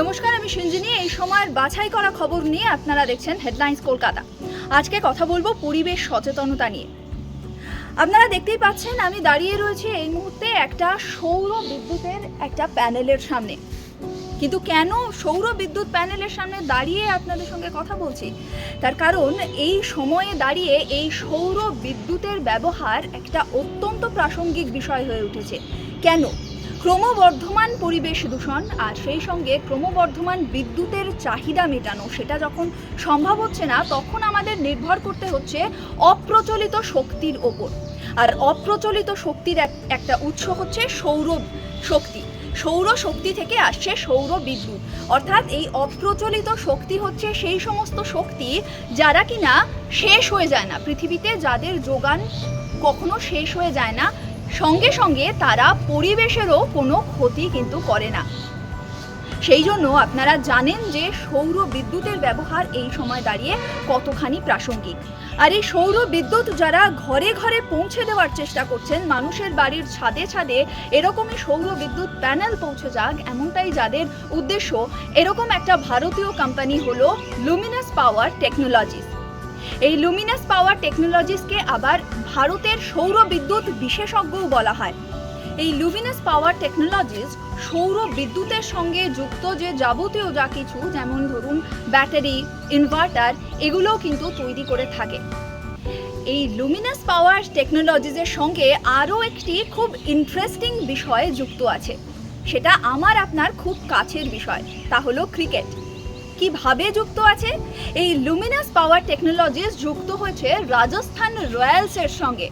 নমস্কার, আমি সঞ্জিনী এই সময়ের বাছাই করা খবর নিয়ে আপনারা দেখছেন হেডলাইন্স কলকাতা। আজকে কথা বলব পরিবেশ সচেতনতা নিয়ে। আপনারা দেখতেই পাচ্ছেন, আমি দাঁড়িয়ে রয়েছি এই মুহূর্তে একটা সৌর বিদ্যুতের একটা প্যানেলের সামনে। কিন্তু কেন সৌর বিদ্যুৎ প্যানেলের সামনে দাঁড়িয়ে আপনাদের সঙ্গে কথা বলছি? তার কারণ, এই সময়ে দাঁড়িয়ে এই সৌর বিদ্যুতের ব্যবহার একটা অত্যন্ত প্রাসঙ্গিক বিষয় হয়ে উঠেছে। কেন? ক্রমবর্ধমান পরিবেশ দূষণ আর সেই সঙ্গে ক্রমবর্ধমান বিদ্যুতের চাহিদা মেটানো, সেটা যখন সম্ভব হচ্ছে না, তখন আমাদের নির্ভর করতে হচ্ছে অপ্রচলিত শক্তির ওপর। আর অপ্রচলিত শক্তির এক- একটা উৎস হচ্ছে সৌর শক্তি। সৌর শক্তি থেকে আসছে সৌর বিদ্যুৎ। অর্থাৎ এই অপ্রচলিত শক্তি হচ্ছে সেই সমস্ত শক্তি যারা কিনা শেষ হয়ে যায় না। পৃথিবীতে যাদের যোগান কখনো শেষ হয়ে যায় না সঙ্গে সঙ্গে তারা পরিবেশেরও কোনো ক্ষতি কিন্তু করে না। সেই জন্য আপনারা জানেন যে সৌর বিদ্যুতের ব্যবহার এই সময় দাঁড়িয়ে কতখানি প্রাসঙ্গিক। আর এই সৌর বিদ্যুৎ যারা ঘরে ঘরে পৌঁছে দেওয়ার চেষ্টা করছেন, মানুষের বাড়ির ছাদে ছাদে এরকমই সৌর বিদ্যুৎ প্যানেল পৌঁছে যাক এমনটাই যাদের উদ্দেশ্য, এরকম একটা ভারতীয় কোম্পানি হলো লুমিনাস পাওয়ার টেকনোলজিস এই লুমিনাস পাওয়ার টেকনোলজিসকে আবার ভারতের সৌর বিদ্যুৎ বিশেষজ্ঞও বলা হয়। এই লুমিনাস পাওয়ার টেকনোলজিস সৌর বিদ্যুতের সঙ্গে যুক্ত যে যাবতীয় যা কিছু, যেমন ধরুন ব্যাটারি ইনভার্টার এগুলোও কিন্তু তৈরি করে থাকে। এই লুমিনাস পাওয়ার টেকনোলজিসের সঙ্গে আরও একটি খুব ইন্টারেস্টিং বিষয় যুক্ত আছে। সেটা আমার আপনার খুব কাছের বিষয়, তা হলো ক্রিকেট কীভাবে যুক্ত আছে? এই লুমিনাস পাওয়ার টেকনোলজিস যুক্ত হয়েছে রাজস্থান রয়্যালসের সঙ্গে।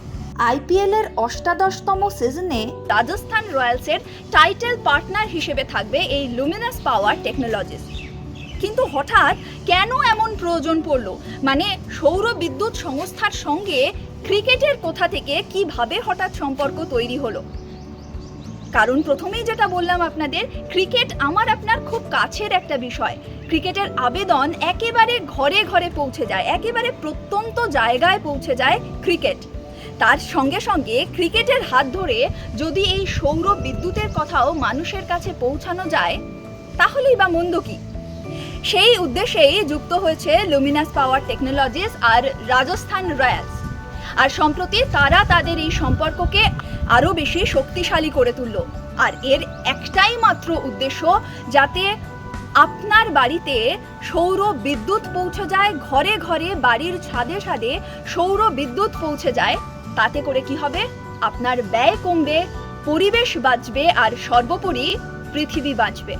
আইপিএল এর অষ্টাদশতম সিজনে রাজস্থান রয়্যালসের টাইটেল পার্টনার হিসেবে থাকবে এই লুমিনাস পাওয়ার টেকনোলজিস কিন্তু হঠাৎ কেন এমন প্রয়োজন পড়ল? মানে সৌর বিদ্যুৎ সংস্থার সঙ্গে ক্রিকেটের কোথা থেকে কীভাবে হঠাৎ সম্পর্ক তৈরি হলো? কারণ প্রথমেই যেটা বললাম আপনাদের ক্রিকেট আমার আপনার খুব কাছের একটা বিষয়। ক্রিকেটের আবেদন একেবারে ঘরে ঘরে পৌঁছে যায়, একেবারে প্রত্যন্ত জায়গায় পৌঁছে যায় ক্রিকেট তার সঙ্গে সঙ্গে ক্রিকেটের হাত ধরে যদি এই সৌর বিদ্যুতের কথাও মানুষের কাছে পৌঁছানো যায়, তাহলেই বা মন্দ কি? সেই উদ্দেশ্যেই যুক্ত হয়েছে লুমিনাস পাওয়ার টেকনোলজিস আর রাজস্থান রয়্যালস আর সম্প্রতি তারা তাদের এই সম্পর্ককে আরও বেশি শক্তিশালী করে তুলল। আর এর একটাই মাত্র উদ্দেশ্য যাতে আপনার বাড়িতে সৌর বিদ্যুৎ পৌঁছে যায়, ঘরে ঘরে বাড়ির ছাদে ছাদে সৌর বিদ্যুৎ পৌঁছে যায়, তাতে করে কি হবে? আপনার ব্যয় কমবে, পরিবেশ বাঁচবে আর সর্বোপরি পৃথিবী বাঁচবে।